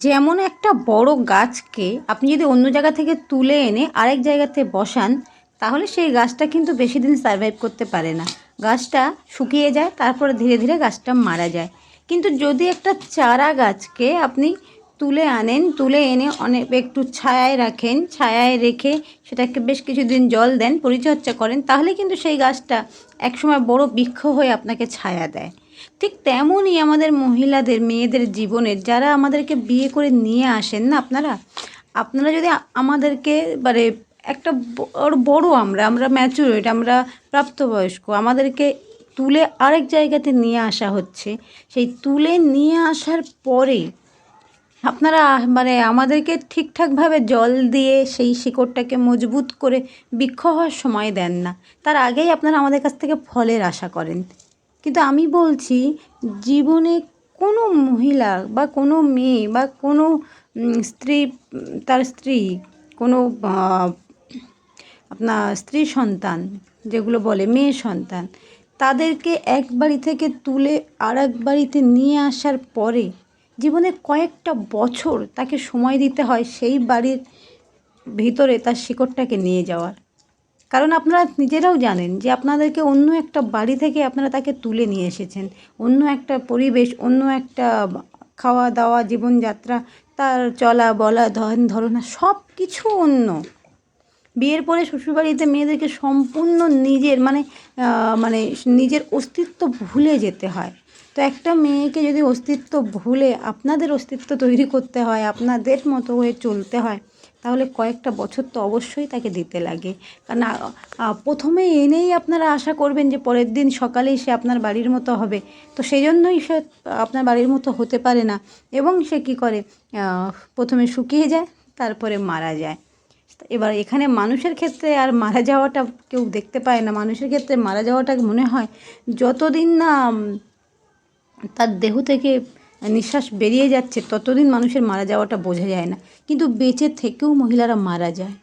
যেমন একটা বড় গাছকে আপনি যদি অন্য জায়গা থেকে তুলে এনে আরেক জায়গাতে বসান, তাহলে সেই গাছটা কিন্তু বেশি দিন সারভাইভ করতে পারে না। গাছটা শুকিয়ে যায়, তারপরে ধীরে ধীরে গাছটা মারা যায়। কিন্তু যদি একটা চারা গাছকে আপনি তুলে আনেন, তুলে এনে অনেক একটু ছায়ায় রাখেন, ছায়ায় রেখে সেটাকে বেশ কিছুদিন জল দেন, পরিচর্যা করেন, তাহলে কিন্তু সেই গাছটা একসময় বড় বৃক্ষ হয়ে আপনাকে ছায়া দেয়। ঠিক তেমনই আমাদের মহিলাদের, মেয়েদের জীবনের যারা আমাদেরকে বিয়ে করে নিয়ে আসেন না আপনারা? আপনারা যদি আমাদেরকে মানে একটা বড় আমরা আমরা ম্যাচুরেট আমরা প্রাপ্তবয়স্ক, আমাদেরকে তুলে আরেক জায়গাতে নিয়ে আসা হচ্ছে, সেই তুলে নিয়ে আসার পরে আপনারা মানে আমাদেরকে ঠিকঠাকভাবে জল দিয়ে সেই শিকড়টাকে মজবুত করে বৃক্ষ হওয়ার সময় দেন না। তার আগেই আপনারা আমাদের কাছ থেকে ফলের আশা করেন। কিন্তু আমি বলছি, জীবনে কোনো মহিলা বা কোনো মেয়ে বা কোনো স্ত্রী, তার স্ত্রী, কোনো আপনার স্ত্রী সন্তান, যেগুলো বলে মেয়ে সন্তান, তাদেরকে এক বাড়ি থেকে তুলে আর এক বাড়িতে নিয়ে আসার পরে জীবনে কয়েকটা বছর তাকে সময় দিতে হয় সেই বাড়ির ভিতরে তার শিকড়টাকে নিয়ে যাওয়ার। কারণ আপনারা নিজেরাও জানেন যে আপনাদেরকে অন্য একটা বাড়ি থেকে আপনারা তাকে তুলে নিয়ে এসেছেন। অন্য একটা পরিবেশ, অন্য একটা খাওয়া দাওয়া জীবনযাত্রা, তার চলা বলা ধরন ধরনা সব কিছু অন্য। বিয়ের পরে শ্বশুরবাড়িতে মেয়েদেরকে সম্পূর্ণ নিজের মানে মানে নিজের অস্তিত্ব ভুলে যেতে হয়। তো একটা মেয়েকে যদি অস্তিত্ব ভুলে আপনাদের অস্তিত্ব তৈরি করতে হয়, আপনাদের মতো হয়ে চলতে হয়, তাহলে কয়েকটা বছর তো অবশ্যই তাকে দিতে লাগে। কারণ প্রথমে এনেই আপনারা আশা করবেন যে পরের দিন সকালেই সে আপনার বাড়ির মতো হবে। তো সেই জন্যই সে আপনার বাড়ির মতো হতে পারে না। এবং সে কী করে প্রথমে শুকিয়ে যায়, তারপরে মারা যায়। এবার এখানে মানুষের ক্ষেত্রে আর মারা যাওয়াটা কেউ দেখতে পায় না। মানুষের ক্ষেত্রে মারা যাওয়াটা মনে হয় যতদিন না তার দেহ থেকে নিঃশ্বাস বেরিয়ে যাচ্ছে, ততদিন মানুষের মারা যাওয়াটা বোঝা যায় না। কিন্তু বেঁচে থেকেও মহিলারা মারা যায়।